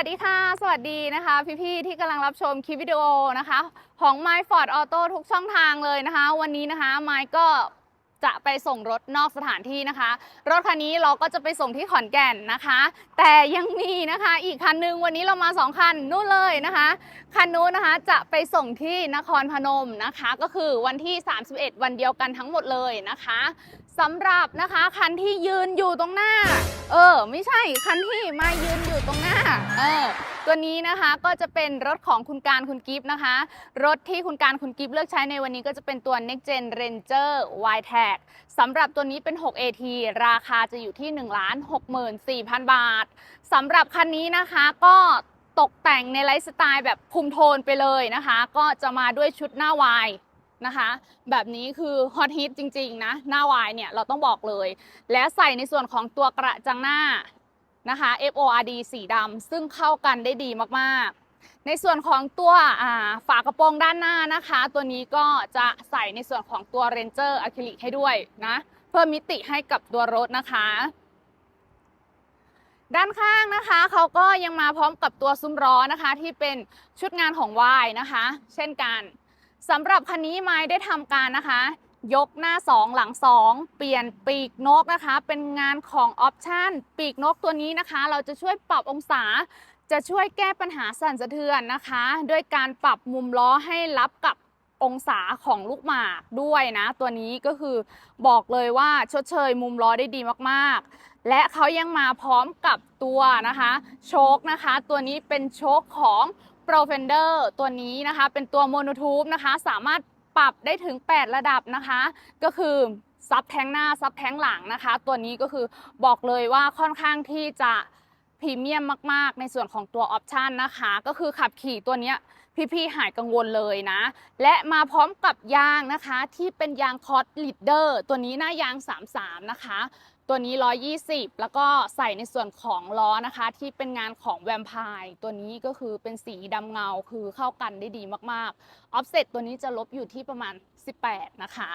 วัสดีค่ะ สวัสดีนะคะ พี่ๆที่กำลังรับชมคลิปวิดีโอนะคะ ของ My Ford Auto ทุกช่องทางเลยนะคะ วันนี้นะคะ My ก็ จะไปส่งรถนอกสถานที่นะคะ รถคันนี้เราก็จะไปส่งที่ขอนแก่นนะคะ แต่ยังมีนะคะอีกคันนึงวันนี้เรามาสองคันนู่นเลยนะคะคันนู้นนะคะจะไปส่งที่นครพนมนะคะ ก็คือวันที่ 31 วันเดียวกันทั้งหมดเลยนะคะสำหรับนะคะคันที่ยืนอยู่ตรงหน้า เออ ไม่ใช่คันที่มายืนอยู่ตรงหน้า เออ ตัวนี้นะคะก็จะเป็นรถของคุณการคุณกิฟต์นะคะ รถที่คุณการคุณกิฟต์เลือกใช้ในวันนี้ก็จะเป็นตัว Next Gen Ranger y t a g สำหรับตัวนี้เป็น 6 AT ราคาจะอยู่ที่ 1 64,000 บาทสำหรับคันนี้นะคะก็ตกแต่งในไลฟ์สไตล์แบบคุมโทนไปเลยนะคะ ก็จะมาด้วยชุดหน้าวายนะคะ แบบนี้คือฮอตฮิตจริง ๆ นะ หน้าวายเนี่ยเราต้องบอกเลย และใส่ในส่วนของตัวกระจังหน้า นะคะ FORD สีดำซึ่งเข้ากันได้ดีมากๆ ในส่วนของตัวฝากระโปรงด้านหน้านะคะ ตัวนี้ก็จะใส่ในส่วนของตัว Ranger อะคริลิกให้ด้วยนะ เพิ่มมิติให้กับตัวรถนะคะ ด้านข้างนะคะเขาก็ยังมาพร้อมกับตัวซุ้มล้อนะคะ ที่เป็นชุดงานของวายนะคะ เช่นกันสำหรับคันนี้ไม้ได้ทำการนะคะ ยกหน้า 2 หลัง 2 เปลี่ยนปีกนกนะคะ เป็นงานของออปชันปีกนกตัวนี้นะคะ เราจะช่วยปรับองศา จะช่วยแก้ปัญหาสั่นสะเทือนนะคะ ด้วยการปรับมุมล้อให้รับกับองศาของลูกหมากด้วยนะ ตัวนี้ก็คือบอกเลยว่าชดเชยมุมล้อได้ดีมากๆ และเขายังมาพร้อมกับตัวนะคะ โชคนะคะ ตัวนี้เป็นโชคของ Pro Fender ตัวนี้นะคะ เป็นตัวโมโนทูบนะคะ สามารถ ปรับได้ถึง 8 ระดับนะคะ ก็คือซับแทงหน้าซับแทงหลังนะคะ ตัวนี้ก็คือบอกเลยว่าค่อนข้างที่จะพรีเมียมมาก ๆ ในส่วนของตัวออปชันนะคะ ก็คือขับขี่ตัวนี้พี่ ๆ หายกังวลเลยนะ และมาพร้อมกับยางนะคะที่เป็นยางคอร์ดลิดเดอร์ตัวนี้หน้ายาง 33 นะคะ ตัวนี้ 120 แล้วก็ใส่ในส่วนของล้อนะคะ ที่เป็นงานของแวมไพร์ตัวนี้ก็คือเป็นสีดำเงาคือเข้ากันได้ดีมากๆออฟเซ็ตตัวนี้จะลบอยู่ที่ประมาณ 18 นะคะ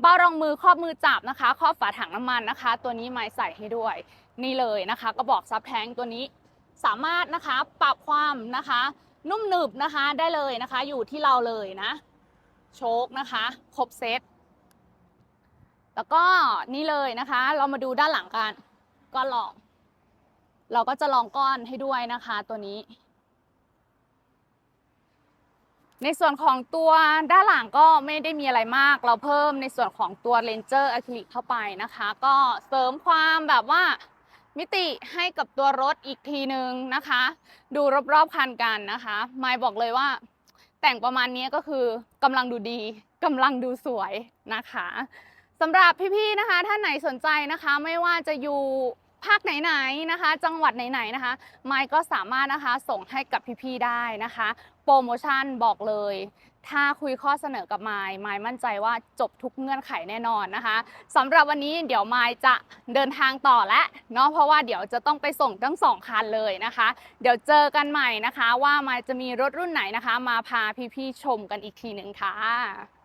เบ้ารองมือครอบมือจับนะคะ ครอบฝาถังน้ำมันนะคะ ตัวนี้ไม้ใส่ให้ด้วย นี่เลยนะคะ กระบอกซับแทงตัวนี้สามารถนะคะปรับความนะคะ นุ่มหนึบนะคะได้เลยนะคะ อยู่ที่เราเลยนะ โชคนะคะ ครบเซต แล้วก็นี่เลยนะคะ เรามาดูด้านหลังกันก้อนลองเราก็จะลองก้อนให้ด้วยนะคะ ตัวนี้ ในส่วนของตัวด้านหลังก็ไม่ได้มีอะไรมาก เราเพิ่มในส่วนของตัวเลนเจอร์อะคริลิกเข้าไปนะคะ ก็เสริมความแบบว่ามิติให้กับตัวรถอีกทีนึงนะคะ ดูรอบๆคันกันนะคะไมค์บอกเลยว่า แต่งประมาณนี้ก็คือกำลังดูดีกำลังดูสวยนะคะ สำหรับพี่ๆนะคะท่านไหนสนใจนะคะไม่ว่าจะอยู่ภาคไหนๆนะคะ จังหวัดไหนๆนะคะ ไมค์ก็สามารถนะคะส่งให้กับพี่ๆได้นะคะ โปรโมชั่นบอกเลย ถ้าคุยข้อเสนอกับไมค์ไมค์มั่นใจว่าจบทุกเงื่อนไขแน่นอนนะคะสำหรับวันนี้เดี๋ยวไมค์จะเดินทางต่อแล้วเนาะเพราะว่าเดี๋ยวจะต้องไปส่งทั้งสองคันเลยนะคะ เดี๋ยวเจอกันใหม่นะคะ ว่าไมค์จะมีรถรุ่นไหนนะคะ มาพาพี่ๆชมกันอีกทีหนึ่งค่ะ